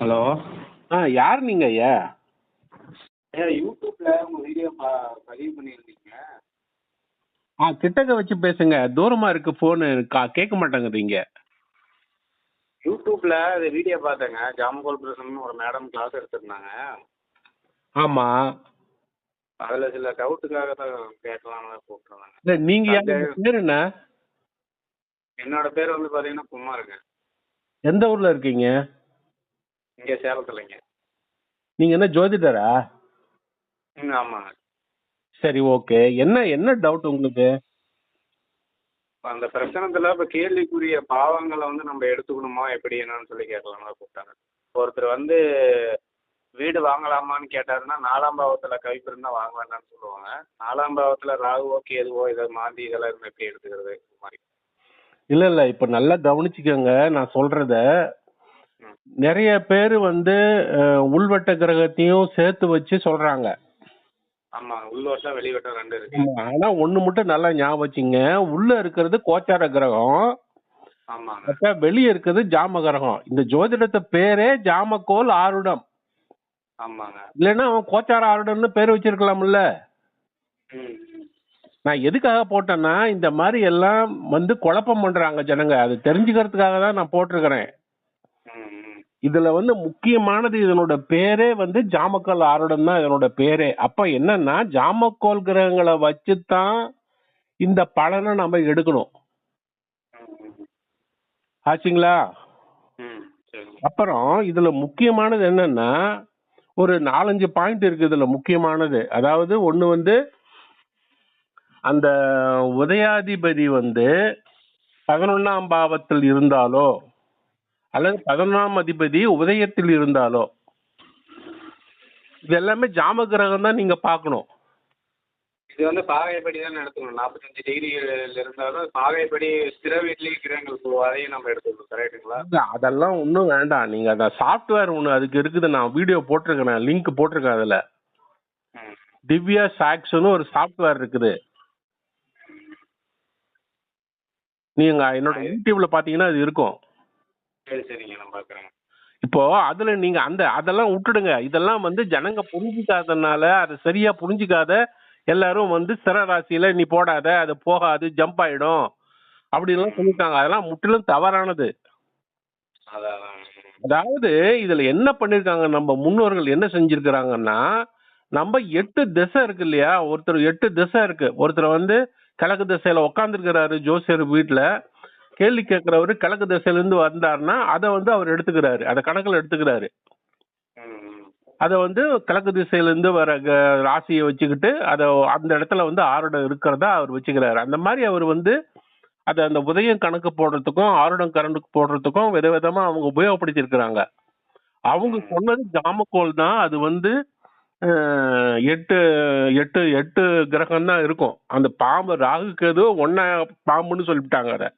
Hello. ஆ யார் நீங்கள் ஐயா? ஏன் யூடியூப்ல உங்க வீடியோ ப பதிவு பண்ணியிருந்தீங்க. ஆ கிட்டக்க வச்சு பேசுங்க. தூரமாக இருக்கு ஃபோனு கா கேட்க மாட்டேங்குதுங்க யூடியூப்ல அந்த வீடியோ பார்த்தேங்க. ஜாமகோல் பிரசன்னு ஒரு மேடம் கிளாஸ் எடுத்திருந்தாங்க. ஆமாம் அதில் சில டவுட்டுக்காக தான் கேட்கலான்னு தான் கூப்பிட்டுருந்தாங்க. இல்லை நீங்கள் யார்? பேர் என்ன? என்னோட பேர் வந்து பார்த்தீங்கன்னா குமாருங்க. எந்த ஊரில் இருக்கீங்க? இங்கே சேலத்துலங்க. நீங்கள் என்ன ஜோதிடரா? ம் ஆமாங்க சரி ஓகே. என்ன என்ன டவுட் உங்களுக்கு? அந்த பிரச்சனத்தில் இப்போ கேள்விக்குரிய பாவங்களை வந்து நம்ம எடுத்துக்கணுமா எப்படி என்னன்னு சொல்லி கேட்கலான்னு தான் கூப்பிட்டாங்க. ஒருத்தர் வந்து வீடு வாங்கலாமான்னு கேட்டாருன்னா நாலாம் பாவத்தில் கவிப்பு இருந்தால் வாங்க வேண்டாம்னு சொல்லுவாங்க. நாலாம் பாவத்தில் ராகுவோ கேதுவோ இதை மாந்தி இதெல்லாம் இருந்து எப்படி எடுத்துக்கிறது? இந்த மாதிரி இல்லை இல்லை இப்போ நல்லா கவனிச்சுக்கோங்க. நான் சொல்கிறத ம். நிறைய பேர் வந்து உள்வட்ட கிரகத்தையும் சேர்த்து வச்சு சொல்கிறாங்க ஆமாங்க உள்வட்டம் வெளிவட்டம் ரெண்டு இருக்கு. ஆனா ஒண்ணு மட்டும் நல்லா ஞாபகம் வச்சுங்க. உள்ள இருக்கிறது கோச்சார கிரகம். அப்ப வெளிய இருக்கிறது ஜாம கிரகம். இந்த ஜோதிடத்தை பேரே ஜாமக்கோல் ஆருடம். ஆமாங்க. இல்லைன்னா அவன் கோச்சார ஆருடம்னு பேர் வச்சிருக்கலாம்ல. நான் எதுக்காக போட்டேன்னா இந்த மாதிரி எல்லாம் வந்து குழப்பம் பண்றாங்க ஜனங்க. அது தெரிஞ்சுக்கிறதுக்காக தான் நான் போட்டிருக்கிறேன். இதுல வந்து முக்கியமானது இதனோட பேரே வந்து ஜாமக்கோல் ஆருடம் தான் இதனோட பேரே. அப்ப என்னன்னா ஜாமக்கோல் கிரகங்களை வச்சுதான் இந்த பலனை நம்ம எடுக்கணும். ஆச்சுங்களா? அப்புறம் இதுல முக்கியமானது என்னன்னா ஒரு நாலஞ்சு பாயிண்ட் இருக்கு இதுல முக்கியமானது. அதாவது ஒண்ணு வந்து அந்த உதயாதிபதி வந்து பதினொன்னாம் பாவத்தில் இருந்தாலோ அல்லது பதினொன்றாம் அதிபதி உதயத்தில் இருந்தாலோ இது எல்லாமே ஜாம கிரகம் தான் நீங்க பார்க்கணும். இது வந்து பாகைப்படி தான் எடுத்துக்கணும் நாற்பத்தஞ்சு டிகிரி இருந்தாலும் பாகைப்படி ஸ்திர வீட்லேயே கிரகங்கள் போகும் அதையும் நம்ம எடுத்துக்கணும். கரெக்டுங்களா இல்ல, அதெல்லாம் ஒன்றும் வேண்டாம். நீங்க அந்த சாஃப்ட்வேர் ஒன்று அதுக்கு இருக்குது. நான் வீடியோ போட்டிருக்கேன். லிங்க் போட்டிருக்கேன் அதுல. திவ்யா சாக்ஸ்னு ஒரு சாஃப்ட்வேர் இருக்குது. நீங்க என்னோட யூடியூப்ல பாத்தீங்கன்னா அது இருக்கும். சரி சரிங்க. நான் பார்க்குறேங்க இப்போ அதுல நீங்க அந்த அதெல்லாம் விட்டுடுங்க. இதெல்லாம் வந்து ஜனங்க புரிஞ்சுக்காதனால அதை சரியா புரிஞ்சுக்காத எல்லாரும் வந்து சிற ராசியில நீ போடாத அது போகாது ஜம்ப் ஆயிடும் அப்படின்லாம் சொல்லிட்டாங்க. அதெல்லாம் முற்றிலும் தவறானது. அதாவது இதுல என்ன பண்ணிருக்காங்க? நம்ம முன்னோர்கள் என்ன செஞ்சிருக்கிறாங்கன்னா நம்ம எட்டு திசை இருக்கு இல்லையா? ஒருத்தர் எட்டு திசை இருக்கு. ஒருத்தர் வந்து கிழக்கு திசையில உட்காந்துருக்கிறாரு ஜோசியர் வீட்டுல கேள்வி கேட்கிறவரு கிழக்கு திசையிலிருந்து வந்தாருன்னா அதை வந்து அவர் எடுத்துக்கிறாரு. அதை கணக்கில் எடுத்துக்கிறாரு. அதை வந்து கிழக்கு திசையிலேருந்து வர க- ராசியை வச்சுக்கிட்டு அதை அந்த இடத்துல வந்து ஆருடம் இருக்கிறதா அவர் வச்சுக்கிறாரு. அந்த மாதிரி அவர் வந்து அதை அந்த உதயம் கணக்கு போடுறதுக்கும் ஆருடம் கரண்டுக்கு போடுறதுக்கும் விதவிதமா அவங்க உபயோகப்படுத்திருக்கிறாங்க அவங்க சொன்னது ஜாமக்கோல் தான். அது வந்து எட்டு எட்டு எட்டு கிரகம் தான் இருக்கும். அந்த பாம்பு ராகு கேது ஒன்னா பாம்புன்னு சொல்லிவிட்டாங்க அதை.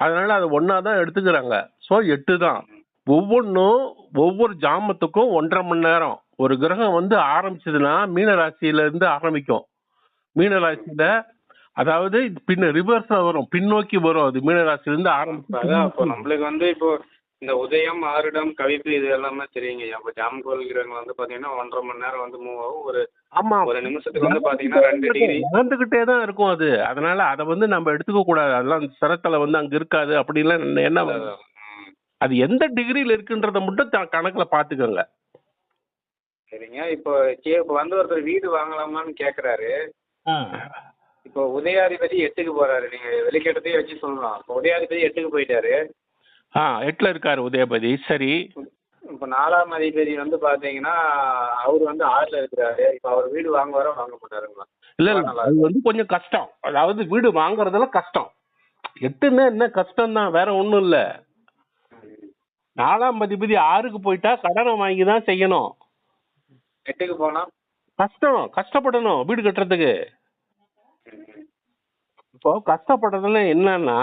அதனால அது ஒன்னா தான் எடுத்துக்கிறாங்க. ஸோ எட்டு தான். ஒவ்வொன்றும் ஒவ்வொரு ஜாமத்துக்கும் ஒன்றரை மணி நேரம். ஒரு கிரகம் வந்து ஆரம்பிச்சதுன்னா மீன ராசியில இருந்து ஆரம்பிக்கும். மீன ராசியில அதாவது பின்ன ரிவர்ஸ்ல வரும். பின்னோக்கி வரும். அது மீன ராசியில இருந்து இப்ப அதான் இப்போ ஆரம்பிச்சு நம்மளுக்கு வந்து இப்போ இந்த உதயம் ஆருடம் கவிப்பு இது எல்லாமே தெரியுங்க அப்போ ஜாம் கோல்கிறவங்க வந்து பார்த்தீங்கன்னா ஒன்றரை மணி நேரம் வந்து மூவ் ஆகும். ஒரு ஆமா. ஒரு நிமிஷத்துக்கு வந்து பார்த்தீங்கன்னா ரெண்டு டிகிரி நடந்துகிட்டே தான் இருக்கும் அது. அதனால அதை வந்து நம்ம எடுத்துக்க கூடாது. அதெல்லாம் சிரத்துல வந்து அங்க இருக்காது. அப்படின்லாம் என்ன-. அது எந்த டிகிரியில இருக்குன்றத மட்டும் த- கணக்குல பாத்துக்கோங்க. சரிங்க. இப்போ கே இப்போ வந்து ஒருத்தர் வீடு வாங்கலாமான்னு கேட்குறாரு இப்போ உதயாதிபதி எட்டுக்கு போறாரு. நீங்க வெளிக்கட்டத்தையே வச்சு சொல்லலாம். இப்போ உதயாதிபதி எட்டுக்கு போயிட்டாரு. ஆ எட்டுல இருக்காரு உதயபதி. சரி. இப்போ நாலாம் அதிபதி வந்து பாத்தீங்கன்னா அவர் வந்து ஆறுல இருக்கிறாரு. இப்போ அவர் வீடு வாங்க வர வாங்க மாட்டாருங்களா? இல்ல இல்ல. அது வந்து கொஞ்சம் கஷ்டம். அதாவது வீடு வாங்குறதுல கஷ்டம். எட்டுன்னா என்ன கஷ்டம் தான் வேற ஒண்ணும் இல்ல. நாலாம் அதிபதி ஆறுக்கு போயிட்டா கடனை வாங்கி தான் செய்யணும். எட்டுக்கு போனா? கஷ்டம். கஷ்டப்படணும் வீடு கட்டுறதுக்கு. இப்போ கஷ்டப்படுறதுல என்னன்னா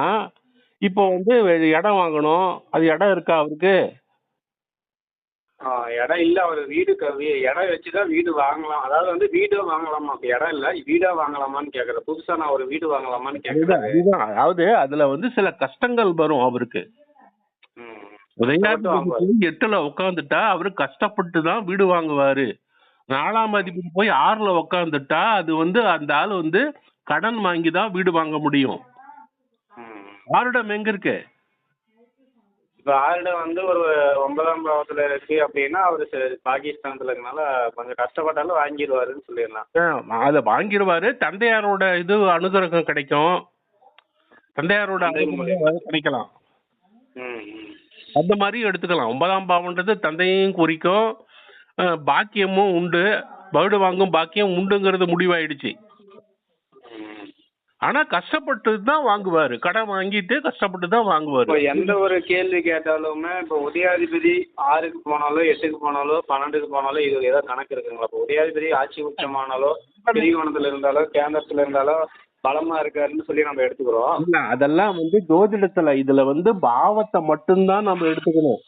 இப்போ வந்து இடம் வாங்கணும். அது இடம் இருக்கா அவருக்கு? ஆ, இடம் இல்ல. அவர் வீடு க- வீ- இடம் வச்சுதான் வீடு வாங்கலாம். அதாவது வந்து வீடோ வாங்கலாமா? இடம் இல்ல. வீடா வாங்கலாமான்னு கேக்குற புதுசா நான் ஒரு வீடு வாங்கலாமான்னு அதுதான் கேக்குறாரு. அதுதான். அதாவது அதுல வந்து சில கஷ்டங்கள் வரும் அவருக்கு. போய் எட்டுல உட்காந்துட்டா அவரு கஷ்டப்பட்டு தான் வீடு வாங்குவாரு. நாலாம் அதிபதி போய் ஆறுல உட்காந்துட்டா அது வந்து அந்த ஆள் வந்து கடன் வாங்கி தான் வீடு வாங்க முடியும். ஆருடம் எங்க இருக்கு? இப்ப ஆருடம் வந்து ஒரு ஒன்பதாம் பாவத்துல இருக்கு அப்படின்னா அவரு பாகிஸ்தான்ல இருக்கனால கொஞ்சம் கஷ்டப்பட்டாலும் வாங்கிடுவாருன்னு சொல்லிடலாம். அத வாங்கிடுவாரு தந்தையாரோட இது அனுகிரகம் கிடைக்கும். தந்தையாரோட தந்தை அனுகிரகம் கிடைக்கலாம். அந்த மாதிரி எடுத்துக்கலாம். ஒன்பதாம் பாவம்ன்றது தந்தையும் குறிக்கும். பாக்கியமும் உண்டு. வீடு வாங்கும் பாக்கியம் உண்டுங்கிறது முடிவாயிடுச்சு. ஆனா கஷ்டப்பட்டு தான் வாங்குவாரு. கடன் வாங்கிட்டு கஷ்டப்பட்டு தான் இப்போ வாங்குவாரு எந்த ஒரு கேள்வி கேட்டாலுமே இப்போ உதயாதிபதி ஆறுக்கு போனாலோ எட்டுக்கு போனாலோ பன்னெண்டுக்கு போனாலோ இது ஏதோ கணக்கு இருக்குங்களா? இப்போ உதயாதிபதி ஆட்சி உச்சமானாலோ திரிகோணத்துல இருந்தாலோ கேந்திரத்துல இருந்தாலோ பலமா இருக்காருன்னு சொல்லி நம்ம எடுத்துக்கிறோம். இல்ல, அதெல்லாம் வந்து ஜோதிடத்துல இதுல வந்து பாவத்தை மட்டும்தான் நம்ம எடுத்துக்கணும்.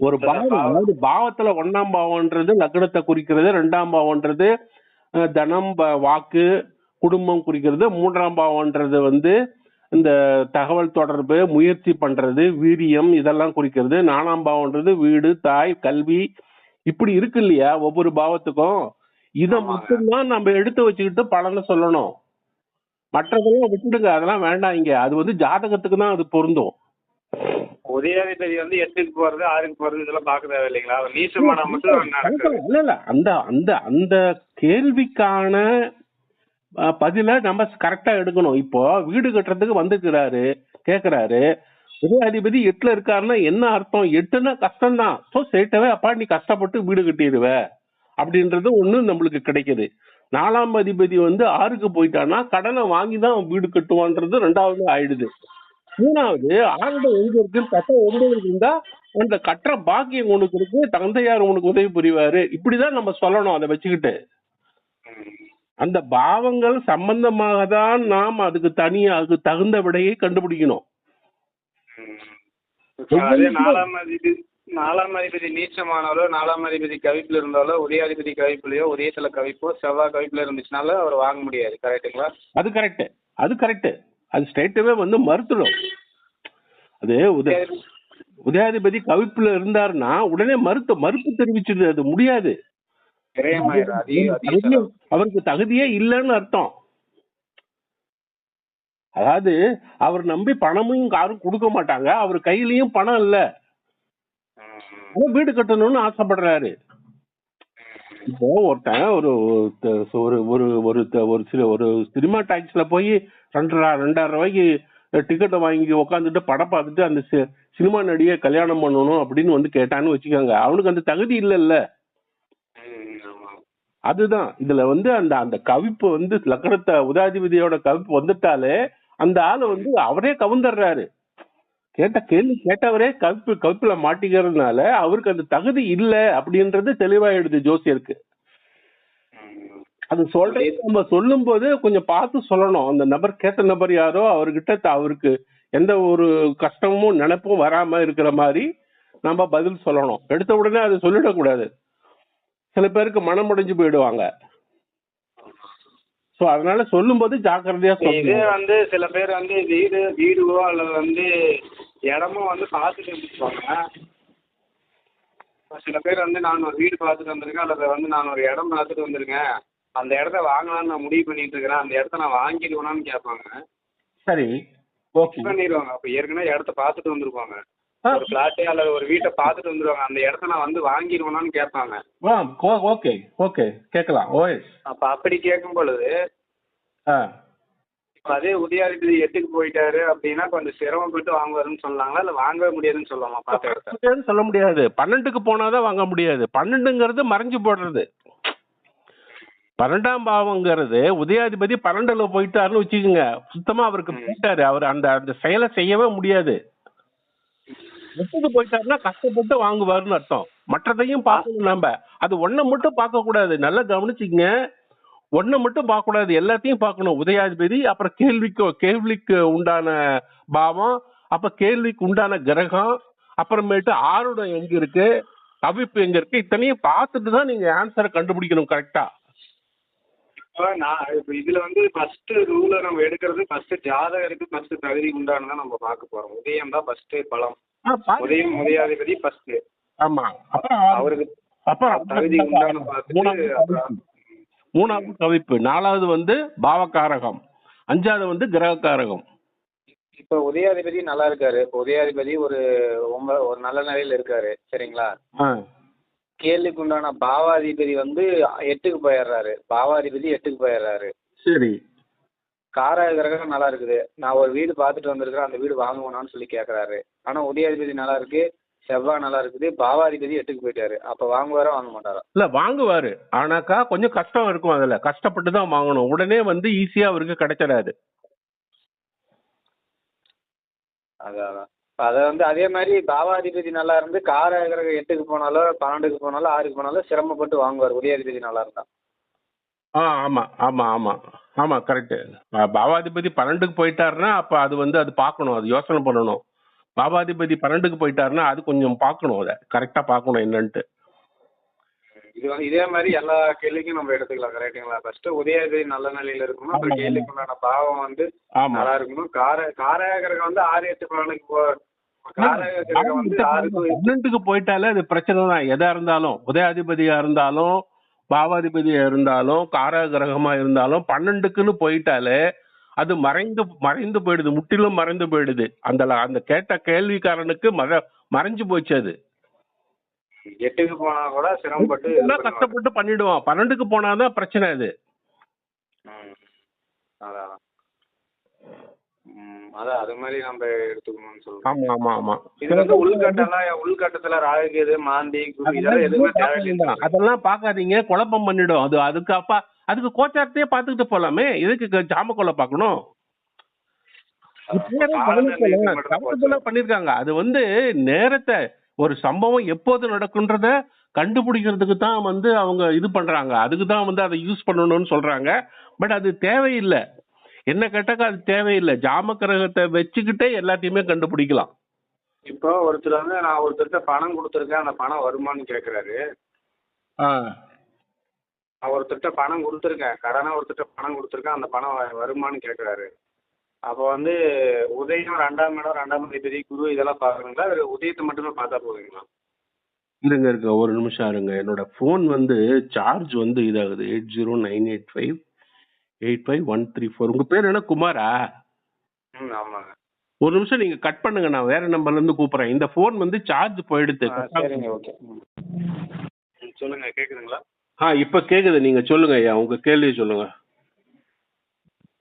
ஒரு பாவம் அதாவது பாவத்துல ஒண்ணாம் பாவம்ன்றது லக்னத்தை குறிக்கிறது ரெண்டாம் பாவம்ன்றது தனம் வாக்கு குடும்பம் குறிக்கிறது. மூன்றாம் பாவம்ன்றது வந்து இந்த தகவல் தொடர்பு முயற்சி பண்றது வீரியம் இதெல்லாம் குறிக்கிறது. நாலாம் பாவம்ன்றது வீடு தாய் கல்வி இப்படி இருக்கு இல்லையா? ஒவ்வொரு பாவத்துக்கும். இத. மட்டும்தான் நம்ம எடுத்து வச்சுக்கிட்டு பலனை சொல்லணும். மற்றதெல்லாம் விட்டுடுங்க. அதெல்லாம் வேண்டாம் இங்க. அது வந்து ஜாதகத்துக்கு தான் அது பொருந்தும். உதயாதிபதி வந்து எட்டுக்கு போறது ஆறுக்கு போறது இதெல்லாம் பார்க்க தேவை இல்லைங்களா மட்டும் நடக்குது இல்ல இல்ல. அந்த அந்த அந்த கேள்விக்கான பதில நம்ம கரெக்டா எடுக்கணும். இப்போ வீடு கட்டுறதுக்கு வந்திருக்கிறாரு கேக்குறாரு. உதயாதிபதி எட்டுல இருக்காருன்னா என்ன அர்த்தம்? எட்டுன்னா கஷ்டம் தான் ஸோ சேட்டவே அப்பா நீ கஷ்டப்பட்டு வீடு கட்டிடுவ. அப்படின்றது ஒண்ணு நம்மளுக்கு கிடைக்குது. நாலாம் அதிபதி வந்து ஆறுக்கு போயிட்டான்னா கடனை வாங்கி தான் வீடு கட்டுவான்றது ரெண்டாவது ஆயிடுது. மூணாவது ஆறுட எங்க இருக்கு கட்ட ஒன்பது இருந்தா அந்த கட்டுற பாக்கியம் உனக்கு இருக்கு தந்தையார் உனக்கு உதவி புரிவாரு. இப்படிதான் நம்ம சொல்லணும் அதை வச்சுக்கிட்டு. அந்த பாவங்கள் சம்பந்தமாக தான் நாம் அதுக்கு தனியா அதுக்கு தகுந்த விடையை கண்டுபிடிக்கணும். நாலாம் அதிபதி நாலாம் அதிபதி நீச்சமானாலோ நாலாம் அதிபதி கவிப்புல இருந்தாலோ உதயாதிபதி கவிப்புலையோ உதயத்துல கவிப்போ செவ்வாய் கவிப்புல இருந்துச்சுனால அவர் வாங்க முடியாது. கரெக்ட்டுங்களா? அது கரெக்ட் அது கரெக்ட் அது ஸ்ட்ரைட்டாவே வந்து மறுத்துடும். அது உத உதயாதிபதி கவிப்புல இருந்தாருன்னா உடனே மறுத்து மறுப்பு தெரிவிச்சிடுது. அது முடியாது. அவருக்கு தகுதியே இல்லைன்னு அர்த்தம். அதாவது அவர் நம்பி பணமும் யாரும் கொடுக்க மாட்டாங்க. அவர் கையிலயும் பணம் இல்ல. வீடு கட்டணும்னு ஆசைப்படுறாரு. இப்போ ஒருத்தன் ஒரு ஒரு ஒரு ஒரு ஒரு சில ஒரு சினிமா டாக்ஸ்ல போய் ரெண்டரை ரெண்டாயிரம் ரூபாய்க்கு டிக்கெட்டை வாங்கி உட்காந்துட்டு படம் பார்த்துட்டு அந்த சினிமா நடிகை கல்யாணம் பண்ணணும் அப்படின்னு வந்து கேட்டான்னு வச்சுக்கோங்க. அவனுக்கு அந்த தகுதி இல்லைல்ல. அதுதான். இதுல வந்து அந்த அந்த கவிப்பு வந்து லக்கணத்தை உதாதிபதியோட கவிப்பு வந்துட்டாலே அந்த ஆளு வந்து அவரே கவுந்தர்றாரு. கேட்ட கேள்வி கேட்டவரே கவிப்பு கவிப்புல மாட்டிக்கிறதுனால அவருக்கு அந்த தகுதி இல்ல அப்படின்றது தெளிவாயிடுது ஜோசியருக்கு. அது சொல்றது நம்ம சொல்லும் போது கொஞ்சம் பார்த்து சொல்லணும். அந்த நபர் கேட்ட நபர் யாரோ அவர்கிட்ட அவருக்கு எந்த ஒரு கஷ்டமும் நினைப்பும் வராம இருக்கிற மாதிரி நம்ம பதில் சொல்லணும். எடுத்த உடனே அதை சொல்லிடக்கூடாது. சில பேருக்கு மனம் முடிஞ்சு போயிடுவாங்க. சோ அதனால சொல்லும்போது ஜாக்கிரதையா இதே வந்து சில பேர் வந்து வீடு வீடுவோ அல்லது வந்து இடமும் வந்து பார்த்துட்டு இருந்துருப்பாங்க சில பேர் வந்து நான் ஒரு வீடு பார்த்துட்டு வந்திருக்கேன் அல்லது வந்து நான் ஒரு இடம் பார்த்துட்டு வந்திருக்கேன். அந்த இடத்த வாங்கலாம்னு நான் முடிவு பண்ணிட்டு இருக்கிறேன். அந்த இடத்த நான் வாங்கிடுவேனான்னு கேட்பாங்க. சரி ஓகே. பண்ணிடுவாங்க. அப்போ ஏற்கனவே இடத்த பார்த்துட்டு வந்திருப்பாங்க. ஒரு பிளாட்டே அல்லது ஒரு வீட்டை பார்த்துட்டு வந்துருவாங்க. அந்த இடத்த நான் வந்து வாங்கிடுவேனான்னு கேட்பாங்க. ஓகே ஓகே கேட்கலாம். ஓஎஸ். அப்போ அப்படி கேட்கும் பொழுது ஆ. இப்போ அதே உதயாதிபதி எட்டுக்கு போயிட்டாரு அப்படின்னா கொஞ்சம் சிரமப்பட்டு வாங்குவாருன்னு சொல்லலாங்களா இல்லை வாங்கவே முடியாதுன்னு சொல்லலாமா பார்த்த இடத்த முடியாதுன்னு சொல்ல முடியாது. பன்னெண்டுக்கு போனாதான் வாங்க முடியாது. பன்னெண்டுங்கிறது மறைஞ்சு போடுறது. பன்னெண்டாம் பாவங்கிறது உதயாதிபதி பன்னெண்டுல போயிட்டாருன்னு வச்சுக்கோங்க. சுத்தமா அவருக்கு போயிட்டாரு. அவர் அந்த அந்த செயலை செய்யவே முடியாது. எட்டுக்கு போயிட்டாருன்னா கஷ்டப்பட்டு வாங்குவாருன்னு அர்த்தம். மற்றதையும் பார்க்கணும் நம்ம அது ஒன்ன மட்டும் பார்க்க கூடாது நல்லா கவனிச்சுங்க ஒன்ன மட்டும் பார்க்க கூடாது எல்லாத்தையும் பார்க்கணும். உதயாதிபதி அப்புறம் கேள்விக்கு கேள்விக்கு உண்டான பாவம் அப்ப கேள்விக்கு உண்டான கிரகம் அப்புறமேட்டு ஆருடம் எங்க இருக்கு கவிப்பு எங்க இருக்கு இத்தனையும் பார்த்துட்டு தான் நீங்க ஆன்சரை கண்டுபிடிக்கணும் கரெக்டா இப்போ நான் இப்போ இதுல வந்து ஃபர்ஸ்ட் ரூலை நம்ம எடுக்கிறது ஃபர்ஸ்ட் ஜாதகருக்கு ஃபர்ஸ்ட் தகுதி உண்டானதான் நம்ம பார்க்க போறோம். உதயம் தான் ஃபர்ஸ்ட் பலம். உதயம் உதயாதிபதி ஃபர்ஸ்ட் ஆமா. அப்புறம் அவருக்கு அப்புறம் தகுதி உண்டான பார்த்துட்டு மூணாவது கவிப்பு. மூணாவது கவிப்பு நாலாவது வந்து பாவகாரகம் அஞ்சாவது வந்து கிரகக்காரகம். இப்போ உதயாதிபதி நல்லா இருக்காரு. இப்போ உதயாதிபதி ஒரு ரொம்ப ஒரு நல்ல நிலையில இருக்காரு. சரிங்களா? ஆ. கேள்விக்கு உண்டான பாவாதிபதி வந்து எட்டுக்கு போயிடுறாரு. பாவாதிபதி எட்டுக்கு போயிடுறாரு. சரி. காரக கிரகம் நல்லா இருக்குது. நான் ஒரு வீடு பார்த்துட்டு வந்திருக்கிறேன். அந்த வீடு வாங்குவேனான்னு சொல்லி கேட்குறாரு ஆனால் உதயாதிபதி நல்லா இருக்கு. செவ்வாய் நல்லா இருக்குது. பாவாதிபதி எட்டுக்கு போயிட்டாரு. அப்போ வாங்குவாரா வாங்க மாட்டாரா? இல்ல வாங்குவாரு. ஆனாக்கா கொஞ்சம் கஷ்டம் இருக்கும் அதுல. கஷ்டப்பட்டு தான் வாங்கணும். உடனே வந்து ஈஸியா அவருக்கு கிடைச்சிடாது. அதான். அதை வந்து அதே மாதிரி பாவாதிபதி நல்லா இருந்து காரக கிரகம் எட்டுக்கு போனாலோ பன்னெண்டுக்கு போனாலும் ஆறுக்கு போனாலும் சிரமப்பட்டு வாங்குவார். உதயாதிபதி நல்லா இருந்தா. ஆ ஆமா ஆமா ஆமா. ஆமா கரெக்ட் பாவாதிபதி பன்னெண்டுக்கு போயிட்டாருன்னா அப்ப அது வந்து அது பார்க்கணும். அது யோசனை பண்ணணும். பாவாதிபதி பன்னெண்டுக்கு போயிட்டாருன்னா அது கொஞ்சம் பார்க்கணும் அதை. கரெக்டா பார்க்கணும் என்னன்ட்டு. இது வந்து இதே மாதிரி எல்லா கேள்விக்கும் நம்ம எடுத்துக்கலாம் கரெக்டுங்களா ஃபர்ஸ்ட் உதயாதிபதி நல்ல நிலையில இருக்கணும்? அப்புறம். கேள்விக்கு உண்டான பாவம் வந்து நல்லா இருக்கணும். கார காரக கிரகம் வந்து ஆறு எட்டு பலனுக்கு போ பன்னெண்டுக்கு போயிட்டாலே அது பிரச்சனை தான். எதா இருந்தாலும் உதயாதிபதியா இருந்தாலும் பாவாதிபதியா இருந்தாலும் காரக கிரகமா இருந்தாலும் பன்னெண்டுக்குன்னு போயிட்டாலே அது மறைந்து மறைந்து போயிடுது. முற்றிலும் மறைந்து போயிடுது. அந்த அந்த கேட்ட கேள்விக்காரனுக்கு மற மறைஞ்சு போச்சு அது. எட்டுக்கு போனா கூட சிரமப்பட்டு. கஷ்டப்பட்டு பண்ணிடுவான். பன்னெண்டுக்கு போனாதான் பிரச்சனை அது. அதான். அது மாதிரி நம்ம எடுத்துக்கணும்னு சொல்றோம். ஆமா ஆமா ஆமா. இது வந்து உள்கட்டெல்லாம் உள்கட்டத்துல ராகுகேது மாந்தி தேவையில்லை. அதெல்லாம் பார்க்காதீங்க. குழப்பம் பண்ணிடும். அது அதுக்கு அப்பா அதுக்கு கோச்சாரத்தையே பார்த்துக்கிட்டு போலாமே. எதுக்கு ஜாம கொலை கவனத்துல பண்ணிருக்காங்க. அது வந்து நேரத்தை ஒரு சம்பவம் எப்போது நடக்குன்றத கண்டுபிடிக்கிறதுக்கு தான் வந்து அவங்க இது பண்றாங்க. அதுக்கு தான் வந்து அதை யூஸ் பண்ணணும்னு சொல்றாங்க. பட் அது தேவையில்லை. என்ன கேட்டாக்கா அது தேவையில்லை. ஜாம கிரகத்தை வச்சுக்கிட்டே எல்லாத்தையுமே கண்டுபிடிக்கலாம். இப்போ ஒருத்தர் வந்து நான் ஒருத்தர்கிட்ட பணம் கொடுத்துருக்கேன். அந்த பணம் வருமான்னு கேட்குறாரு நான் ஒருத்தர்கிட்ட பணம் கொடுத்துருக்கேன். கடனாக ஒருத்தர்கிட்ட பணம் கொடுத்துருக்கேன். அந்த பணம் வருமான்னு கேட்குறாரு அப்போ வந்து உதயம் ரெண்டாம் இடம் ரெண்டாம் அதிபதி குரு இதெல்லாம் பார்க்கணுங்களா இல்லை உதயத்தை மட்டுமே பார்த்தா போதுங்களா? இருங்க இருங்க ஒரு நிமிஷம் இருங்க. என்னோட ஃபோன் வந்து சார்ஜ் வந்து இதாகுது. Eight zero nine eight five eight five one three four உங்க பேர் என்ன குமாரா? ம் ஆமாங்க. ஒரு நிமிஷம் நீங்க கட் பண்ணுங்க நான் வேற நம்பர்ல இருந்து கூப்பிடுறேன். இந்த ஃபோன் வந்து சார்ஜ் போயிடுது. சரிங்க ஓகே சொல்லுங்க கேட்குதுங்களா ஆ இப்ப கேக்குது. நீங்க சொல்லுங்க ஐயா. உங்க கேள்வி சொல்லுங்க.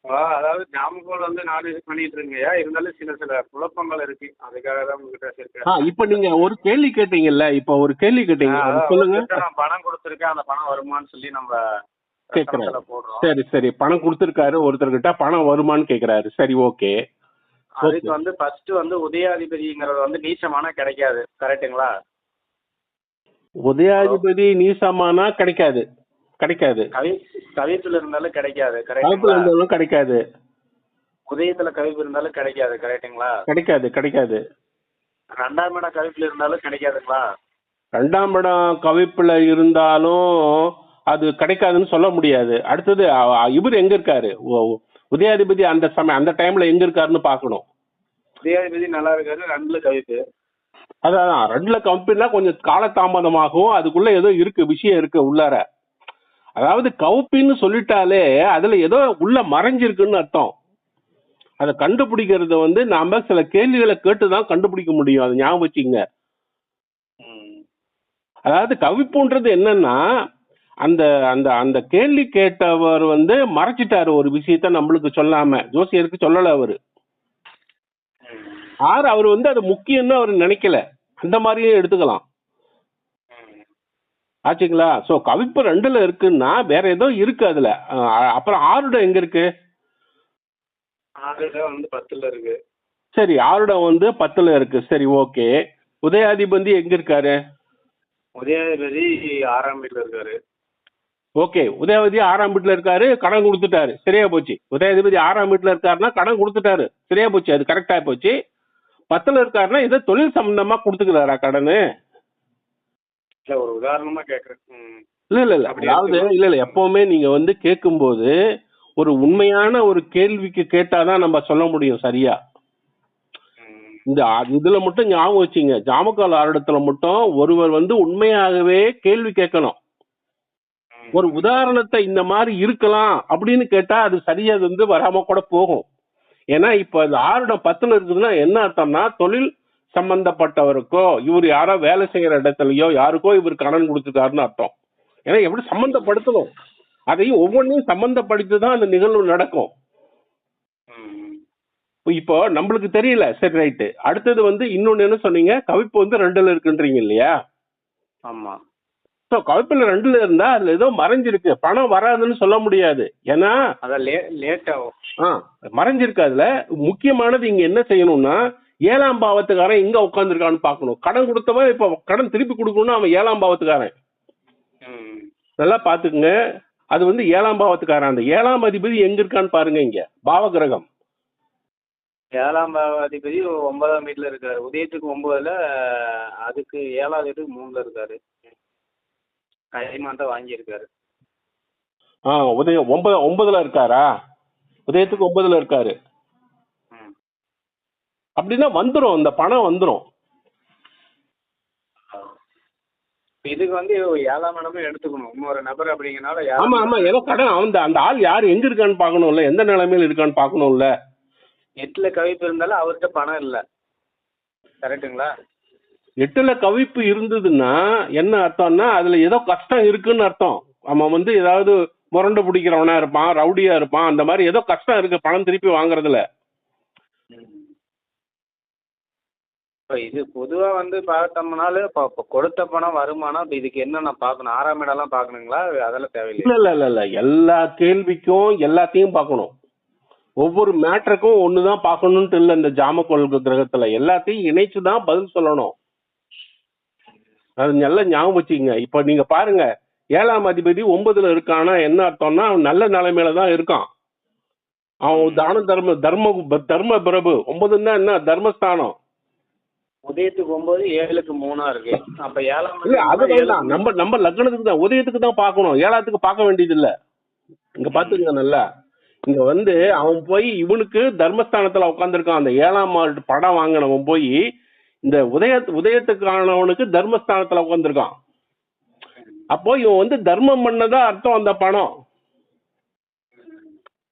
ஆ, அதாவது ஜாமக்கோல் வந்து இது பண்ணிட்டு இருக்கேன் இருந்தாலும் சில சில குழப்பங்கள் இருக்கு. அதுக்காக தான் உங்ககிட்ட ஆ இருக்கேன் இப்ப நீங்க ஒரு கேள்வி கேட்டீங்கல்ல இப்ப ஒரு கேள்வி கேட்டீங்க. அது சொல்லுங்க. நான் பணம் கொடுத்துருக்கேன் அந்த பணம் வருமான்னு சொல்லி நம்ம கேட்கிறேன். கணக்குல போடுறோம். சரி சரி. பணம் கொடுத்துருக்காரு ஒருத்தர்கிட்ட பணம் வருமான்னு கேக்குறாரு. சரி ஓகே. அதுக்கு வந்து ஃபர்ஸ்ட் வந்து உதயாதிபதிங்கிறது வந்து நீச்சமான கிடைக்காது. கரெக்ட்டுங்களா உதயாதிபதி நீசமானா கிடைக்காது. கிடைக்காது. கவி கவித்துல இருந்தாலும் கிடைக்காது. கரெக்ட்டுங்களா இருந்தாலும் கிடைக்காது. உதயத்துல கவிப்பு இருந்தாலும் கிடைக்காது. கரெக்ட்டுங்களா கிடைக்காது கிடைக்காது. ரெண்டாம் இடம் கவிப்புல இருந்தாலும் கிடைக்காதுங்களா? ரெண்டாம் இடம் கவிப்புல இருந்தாலும் அது கிடைக்காதுன்னு சொல்ல முடியாது. அடுத்தது இவர் எங்க இருக்காரு? உதயாதிபதி அந்த சமயம் அந்த டைம்ல எங்க இருக்காருன்னு பார்க்கணும். உதயாதிபதி நல்லா இருக்காரு. ரெண்டுல கவிப்பு. அதான் ரெண்டுல கம்பினா கொஞ்சம் காலதாமதமாகும் அதுக்குள்ள ஏதோ இருக்கு விஷயம் இருக்கு உள்ளார. அதாவது கவுப்பின்னு சொல்லிட்டாலே அதுல ஏதோ உள்ள மறைஞ்சிருக்குன்னு அர்த்தம் அதை கண்டுபிடிக்கிறது வந்து நாம சில கேள்விகளை கேட்டு தான் கண்டுபிடிக்க முடியும் அதை ஞாபகம் வச்சுங்க. அதாவது கவிப்புன்றது என்னன்னா அந்த அந்த அந்த கேள்வி கேட்டவர் வந்து மறைச்சிட்டாரு ஒரு விஷயத்த நம்மளுக்கு சொல்லாம ஜோசியருக்கு சொல்லல அவரு. ஆறு அவர் வந்து அது முக்கியம்னு அவர் நினைக்கல அந்த மாதிரியே எடுத்துக்கலாம். ஆச்சுங்களா? சோ கவிப்பு ரெண்டுல இருக்குன்னா வேற ஏதோ இருக்கு அதுல. அப்புறம் ஆறுடம் எங்க இருக்கு? ஆறுல வந்து பத்துல இருக்கு. சரி ஆறுடம் வந்து பத்துல இருக்கு. சரி ஓகே. உதயாதிபதி எங்க இருக்காரு? உதயாதிபதி ஆறாம் வீட்டுல இருக்காரு. ஓகே உதயாதிபதி ஆறாம் வீட்டுல இருக்காரு கடன் கொடுத்துட்டாரு. சரியா போச்சு. உதயாதிபதி ஆறாம் வீட்டுல இருக்காருன்னா கடன் கொடுத்துட்டாரு. சரியா போச்சு அது கரெக்டா போச்சு. பத்துல இருக்காருன்னா ஏதோ தொழில் சம்பந்தமா கொடுத்துக்கிறாரா கடனு? இல்ல ஒரு உதாரணமா கேக்குறேன் ம். இல்ல இல்ல இல்ல அதாவது? இல்ல இல்ல எப்பவுமே நீங்க வந்து கேட்கும்போது ஒரு உண்மையான ஒரு கேள்விக்கு கேட்டாதான் நம்ம சொல்ல முடியும் சரியா. இந்த இதுல மட்டும் ஞாபகம் வச்சுங்க ஜாமக்கால் ஆரிடத்துல மட்டும் ஒருவர் வந்து உண்மையாகவே கேள்வி கேட்கணும். ஒரு உதாரணத்தை இந்த மாதிரி இருக்கலாம் அப்படின்னு கேட்டா அது சரியா வந்து வராம கூட போகும் ஏன்னா இப்ப அது ஆறுடம் பத்துல இருக்குதுன்னா என்ன அர்த்தம்னா தொழில் சம்பந்தப்பட்டவருக்கோ இவர் யாரோ வேலை செய்யற இடத்துலயோ யாருக்கோ இவர் கடன் கொடுத்துருக்காருன்னு அர்த்தம். ஏன்னா எப்படி சம்பந்தப்படுத்தணும்? அதையும் ஒவ்வொன்றையும் சம்பந்தப்படுத்தி தான் அந்த நிகழ்வு நடக்கும். இப்போ- நம்மளுக்கு தெரியல சரி ரைட்டு. அடுத்தது வந்து இன்னொன்னு என்ன சொன்னீங்க? கவிப்பு வந்து ரெண்டுல இருக்குன்றீங்க இல்லையா? ஆமா. ஸோ கவிப்புல ரெண்டுல இருந்தா அதுல ஏதோ மறைஞ்சிருக்கு. பணம் வராதுன்னு சொல்ல முடியாது. ஏன்னா லேட் ஆகும் ஆ மறைஞ்சிருக்கு அதுல. முக்கியமானது இங்க என்ன செய்யணும்னா ஏழாம் பாவத்துக்காரன் எங்க உட்காந்துருக்கான்னு பார்க்கணும். கடன் கொடுத்தவன் இப்ப கடன் திருப்பி கொடுக்கணும்னா அவன் ஏழாம் பாவத்துக்காரன். நல்லா பாத்துக்குங்க அது வந்து ஏழாம் பாவத்துக்காரன். அந்த ஏழாம் அதிபதி எங்க இருக்கான்னு பாருங்க இங்க. பாவகிரகம். ஏழாம் பாவாதிபதி ஒன்பதாம் வீட்டுல இருக்காரு. உதயத்துக்கு ஒன்பதுல அதுக்கு ஏழாவது வீட்டுக்கு மூணுல இருக்காரு. கைமாத்த வாங்கியிருக்காரு. ஆ உதயம் ஒன்பது ஒன்பதுல இருக்காரா? உதயத்துக்கு ஒன்பதுல இருக்காரு. அப்படின்னா வந்துரும் அந்த பணம் வந்துரும். இப்ப இதுக்கு வந்து ஏழாம் இடமே எடுத்துக்கணும். இன்னொரு நபர் அப்படிங்கறனால ஆமா ஆமா. ஏதோ கடன் அந்த அந்த ஆள் யார் எங்க இருக்கான்னு பார்க்கணும்ல? எந்த நிலைமையில இருக்கான்னு பார்க்கணும்ல? எட்டுல கவிப்பு இருந்தாலும் அவர்கிட்ட பணம் இல்ல. கரெக்ட்டுங்களா? எட்டுல கவிப்பு இருந்ததுன்னா என்ன அர்த்தம்னா அதுல ஏதோ கஷ்டம் இருக்குன்னு அர்த்தம். அவன் வந்து ஏதாவது முரண்டு பிடிக்கிறவனா இருப்பான் ரவுடியா இருப்பான் அந்த மாதிரி ஏதோ கஷ்டம் இருக்கு பணம் திருப்பி வாங்குறதுல. இப்ப இது பொதுவா வந்து பார்த்தோம்னாலும் இப்போ இப்போ கொடுத்த பணம் வருமானம் இப்ப இதுக்கு என்னென்ன பார்க்கணும்? ஆறாம் இடம்லாம் பார்க்கணுங்களா? அதெல்லாம் தேவையில்லை இல்ல இல்ல இல்ல இல்ல. எல்லா கேள்விக்கும் எல்லாத்தையும் பார்க்கணும். ஒவ்வொரு மேட்டருக்கும் ஒண்ணுதான் பார்க்கணும்ட்டு இல்ல இந்த ஜாமக்கோள் கிரகத்துல. எல்லாத்தையும் இணைச்சு தான் பதில் சொல்லணும். அது நல்லா ஞாபகம் வச்சுக்கங்க. இப்ப நீங்க பாருங்க. ஏழாம் அதிபதி ஒன்பதுல இருக்கானா என்ன அர்த்தம்னா அவன் நல்ல நிலைமையில தான் இருக்கான். அவன் தான தர்ம தர்ம தர்ம பிரபு. ஒன்பதுன்னா என்ன? தர்மஸ்தானம். உதயத்துக்கு ஒன்பது ஏழுக்கு மூணா இருக்கு. அப்ப ஏழாம் நம்ம நம்ம லக்னத்துக்கு தான் உதயத்துக்கு தான் பார்க்கணும். ஏழாத்துக்கு பார்க்க வேண்டியது இல்ல இங்க பாத்துக்கங்க நல்லா இங்க வந்து அவன் போய் இவனுக்கு தர்மஸ்தானத்துல உட்காந்துருக்கான் அந்த ஏழாம் ஆள் படம் வாங்கினவன் போய் இந்த உதய உதயத்துக்கானவனுக்கு தர்மஸ்தானத்துல உட்காந்துருக்கான் அப்போ இவன் வந்து தர்மம் பண்ணதா அர்த்தம் அந்த பணம்.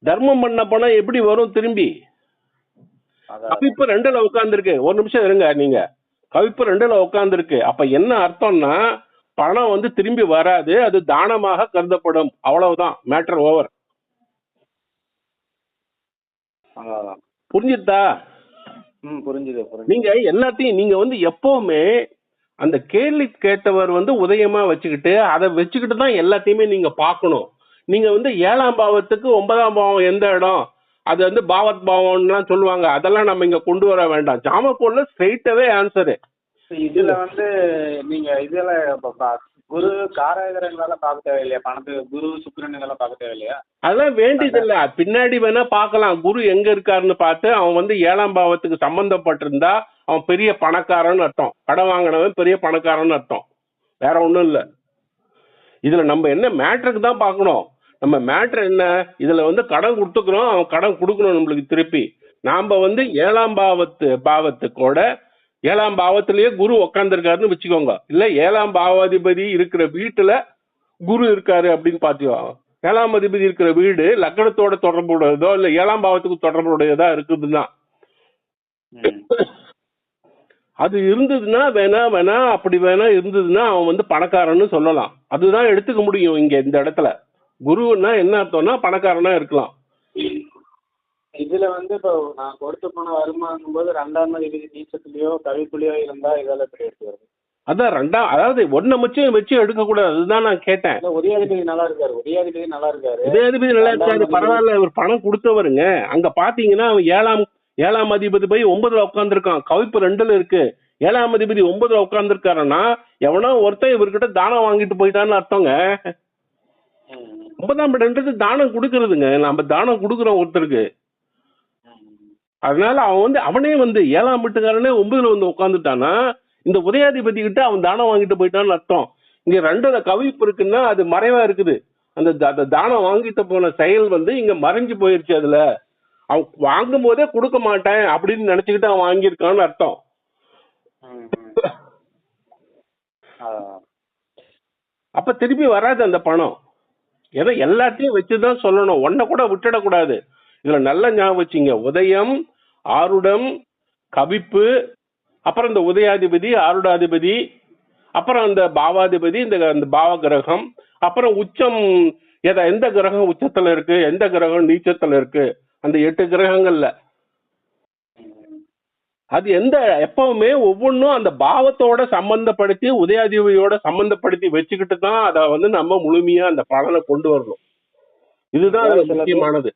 தர்மம் பண்ண பணம் எப்படி வரும் திரும்பி? கவிப்பு ரெண்டுல உட்காந்துருக்கு ஒரு நிமிஷம் இருங்க நீங்க. கவிப்பு ரெண்டுல உட்காந்துருக்கு அப்ப என்ன அர்த்தம்னா பணம் வந்து திரும்பி வராது அது தானமாக கருதப்படும். அவ்வளவுதான். மேட்டர் ஓவர் புரிஞ்சுது? புரிஞ்சுது நீங்க எல்லாத்தையும் நீங்க வந்து எப்பவுமே அந்த கேள்வி கேட்டவர் வந்து உதயமா வச்சுக்கிட்டு அதை வச்சுக்கிட்டு தான் எல்லாத்தையுமே நீங்க பார்க்கணும். நீங்க வந்து ஏழாம் பாவத்துக்கு ஒன்பதாம் பாவம் எந்த இடம்? அது வந்து பாவத் பாவம்லாம் சொல்லுவாங்க. அதெல்லாம் நம்ம இங்க கொண்டு வர வேண்டாம். ஜாமக்கோல்ல ஸ்ட்ரெயிட்டாவே ஆன்சரு. இதுல வந்து நீங்க இதுல குரு காரகரங்களெல்லாம் பார்க்க தேவையில்லையா? பணத்துக்கு குரு சுக்கிரன் இதெல்லாம் பார்க்க தேவையில்லையா? அதெல்லாம் வேண்டியதில்ல. பின்னாடி வேணா பார்க்கலாம். குரு எங்க இருக்காருன்னு பார்த்து அவன் வந்து ஏழாம் பாவத்துக்கு சம்பந்தப்பட்டிருந்தா அவன் பெரிய பணக்காரன்னு அர்த்தம். கடன் வாங்கினவன் பெரிய பணக்காரன்னு அர்த்தம். வேற ஒண்ணும் இல்ல. இதுல நம்ம என்ன மேட்ருக்கு தான் பார்க்கணும். நம்ம மேட்ரு என்ன? இதுல வந்து கடன் கொடுத்துக்கிறோம் அவன் கடன் கொடுக்கணும் நம்மளுக்கு திருப்பி. நாம வந்து ஏழாம் பாவத்து பாவத்துக்கோட ஏழாம் பாவத்திலேயே குரு உக்காந்துருக்காருன்னு வச்சுக்கோங்க. இல்ல ஏழாம் பாவாதிபதி இருக்கிற வீட்டுல குரு இருக்காரு அப்படின்னு பாத்தியோ. ஏழாம் அதிபதி இருக்கிற வீடு லக்னத்தோட தொடர்புடையதோ இல்ல ஏழாம் பாவத்துக்கு தொடர்புடையதா இருக்குதுன்னா அது இருந்ததுன்னா வேணா வேணா அப்படி வேணா இருந்ததுன்னா அவன் வந்து பணக்காரன்னு சொல்லலாம். அதுதான் எடுத்துக்க முடியும் இங்க இந்த இடத்துல. குருன்னா என்ன அர்த்தம்னா பணக்காரனா இருக்கலாம். இதுல வந்து இப்போ நான் கொடுத்த பணம் வருமானம் போது ரெண்டாம் அதிபதி நீச்சத்துலயோ கவிப்புலையோ இருந்தா இதெல்லாம் எப்படி எடுத்துக்கிறது அதான் ரெண்டாம் அதாவது ஒன்ன வச்சு வச்சு எடுக்க கூடாது அதுதான் நான் கேட்டேன். உதயாதிபதி நல்லா இருக்காரு உதயாதிபதி நல்லா இருக்காரு. இதே அதிபதி நல்லா இருக்காது ரெண்டாம் பரவாயில்ல இவர் பணம் கொடுத்தவருங்க. அங்க பாத்தீங்கன்னா அவன் ஏழாம் ஏழாம் அதிபதி போய் ஒன்பதுல உட்காந்துருக்கான் கவிப்பு ரெண்டுல இருக்கு. ஏழாம் அதிபதி ஒன்பதுல உட்காந்துருக்காருன்னா எவனோ ஒருத்தன் இவர்கிட்ட தானம் வாங்கிட்டு போயிட்டான்னு அர்த்தங்க. ஒன்பதாம் இடம்ன்றது தானம் கொடுக்கறதுங்க. நம்ம தானம் கொடுக்குறோம் ஒருத்தருக்கு. அதனால அவன் வந்து அவனே வந்து ஏழாம் வீட்டுக்காரனே ஒன்பதுல வந்து உட்காந்துட்டானா இந்த உதயாதிபதி கிட்ட அவன் தானம் வாங்கிட்டு போயிட்டான்னு அர்த்தம். இங்க ரெண்டுல கவிப்பு இருக்குன்னா அது மறைவா இருக்குது. அந்த அந்த தானம் வாங்கிட்டு போன செயல் வந்து இங்க மறைஞ்சு போயிருச்சு அதுல. அவன் வாங்கும் போதே கொடுக்க மாட்டேன் அப்படின்னு நினைச்சுக்கிட்டு அவன் வாங்கியிருக்கான்னு அர்த்தம். அப்ப திருப்பி வராது அந்த பணம். ஏதோ எல்லாத்தையும் வச்சுதான் சொல்லணும். ஒன்ன கூட விட்டுடக்கூடாது. இதுல நல்ல ஞாபகம் வச்சுங்க. உதயம் ஆருடம் கவிப்பு அப்புறம் இந்த உதயாதிபதி ஆருடாதிபதி அப்புறம் அந்த பாவாதிபதி இந்த அந்த பாவ கிரகம் அப்புறம் உச்சம் எதை எந்த கிரகம் உச்சத்துல இருக்கு எந்த கிரகம் நீச்சத்துல இருக்கு அந்த எட்டு கிரகங்கள்ல. அது எந்த எப்பவுமே ஒவ்வொன்றும் அந்த பாவத்தோட சம்பந்தப்படுத்தி உதயாதிபதியோட சம்பந்தப்படுத்தி வச்சுக்கிட்டு தான் அதை வந்து நம்ம முழுமையா அந்த பலனை கொண்டு வரணும். இதுதான் முக்கியமானது.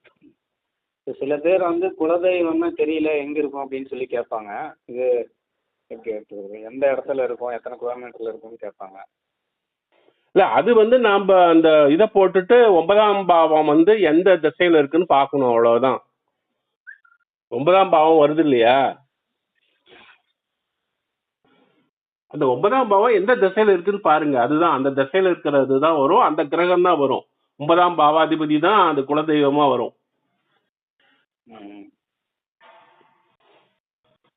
சில பேர் வந்து குலதெய்வம்னா தெரியல எங்க இருக்கும் அப்படின்னு சொல்லி கேட்பாங்க. இது எந்த இடத்துல இருக்கும்? எத்தனை கிலோமீட்டர்ல இருக்கும்னு கேட்பாங்க. இல்ல அது வந்து நாம அந்த இதை போட்டுட்டு ஒன்பதாம் பாவம் வந்து எந்த திசையில இருக்குன்னு பார்க்கணும் அவ்வளவுதான். ஒன்பதாம் பாவம் வருது இல்லையா? அந்த ஒன்பதாம் பாவம் எந்த திசையில இருக்குன்னு பாருங்க. அதுதான் அந்த திசையில இருக்கிறது தான் வரும். அந்த கிரகம் தான் வரும். ஒன்பதாம் பாவாதிபதி தான் அந்த குலதெய்வமா வரும்.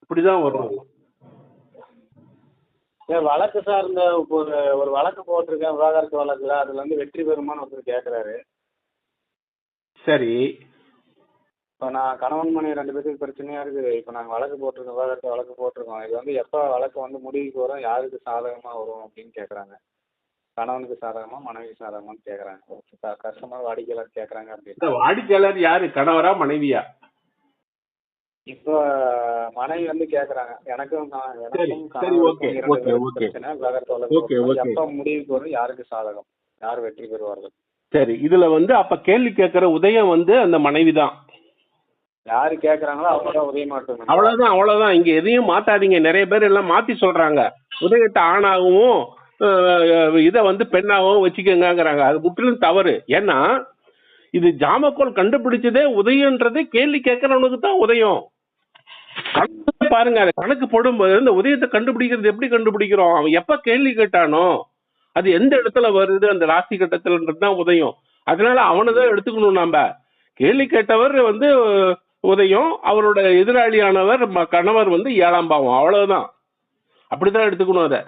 இப்படிதான் வரும். வழக்கு சார்ந்த ஒரு ஒரு வழக்கு போட்டிருக்கேன் விவாகரத்து வழக்குல. அதுல வந்து வெற்றி பெறுமான்னு ஒருத்தர் கேட்குறாரு சரி. இப்போ நான் கணவன் மனைவி ரெண்டு பேருக்கு பிரச்சனையா இருக்குது இப்போ நாங்கள் வழக்கு போட்டிருக்கோம் விவாகரத்து வழக்கு போட்டிருக்கோம். இது வந்து எப்போ வழக்கு வந்து முடிவுக்கு வரும் யாருக்கு சாதகமா வரும் அப்படின்னு கேட்குறாங்க கணவனுக்கு சாதகமா மனைவிக்கு சாதகமான்னு கேட்குறாங்க கஸ்டமர் வாடிக்கையாளர் கேட்குறாங்க அப்படின்னு. வாடிக்கையாளர் யாரு? கணவரா மனைவியா? இப்போ மனைவி வந்து கேட்குறாங்க எனக்கும் எனக்கும். எப்போ முடிவுக்கு வரும் யாருக்கு சாதகம்? யார் வெற்றி பெறுவார்கள்? சரி இதுல வந்து அப்ப கேள்வி கேட்கிற உதயம் வந்து அந்த மனைவி தான் யாரு கேட்குறாங்களோ அவங்க தான் உதயமாட்டும் அவ்வளவுதான் அவ்வளவுதான். இங்க எதையும் மாத்தாதீங்க நிறைய பேர் எல்லாம் மாத்தி சொல்றாங்க. உதயத்தை ஆணாகவும் இத வந்து பெண்ணாகவும் வச்சுக்கோங்கங்கிறாங்க. அது முற்றிலும் தவறு. ஏன்னா இது ஜாமக்கோல் கண்டுபிடிச்சதே உதயன்றது கேள்வி கேட்கறவனுக்கு தான் உதயம். பாருங்க அது கணக்கு போடும்போது இந்த உதயத்தை கண்டுபிடிக்கிறது எப்படி கண்டுபிடிக்கிறோம்? அவன் எப்ப கேள்வி கேட்டானோ அது எந்த இடத்துல வருது அந்த ராசி கட்டத்துலன்றது தான் உதயம். அதனால அவனை தான் எடுத்துக்கணும் நாம. கேள்வி கேட்டவர் வந்து உதயம் அவரோட எதிராளியானவர் கணவர் வந்து ஏழாம் பாவம். அவ்வளவுதான். அப்படிதான் எடுத்துக்கணும் அத.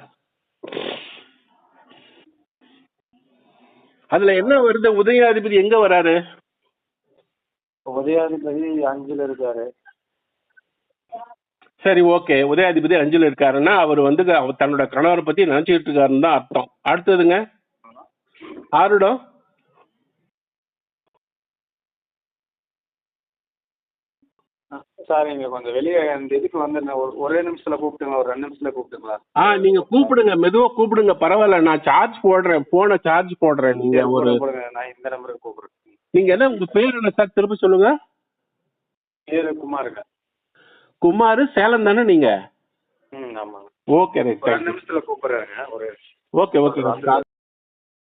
அதுல என்ன வருது? உதயாதிபதி எங்க வராரு? உதயாதிபதி அஞ்சுல இருக்காரு. சரி ஓகே. உதயாதிபதி அஞ்சுல இருக்காருன்னா அவர் வந்து தன்னோட கணவரை பத்தி நினைச்சுக்கிட்டு இருக்காருன்னு தான் அர்த்தம். அடுத்ததுங்க? ஆருடம்? சார் இங்க கொஞ்சம் வெளியே அந்த இதுக்கு வந்து ஒரு ஒரே நிமிஷத்துல கூப்பிட்டுங்களா ஒரு ரெண்டு நிமிஷத்துல கூப்பிட்டுங்களா? ஆ நீங்க கூப்பிடுங்க. மெதுவா கூப்பிடுங்க. பரவாயில்ல நான் சார்ஜ் போடுறேன். போனை சார்ஜ் போடுறேன். நீங்க ஒரு நான் இந்த நம்பருக்கு கூப்பிடுறேன். நீங்க என்ன உங்க பேர் என்ன சார்? திருப்பி சொல்லுங்க. பேரு குமாருங்க. குமார் சேலம் தானே நீங்க? ம் ஆமாங்க. ஓகே ரைட் ரெண்டு நிமிஷத்துல கூப்பிடுறேங்க ஒரு ஓகே ஓகே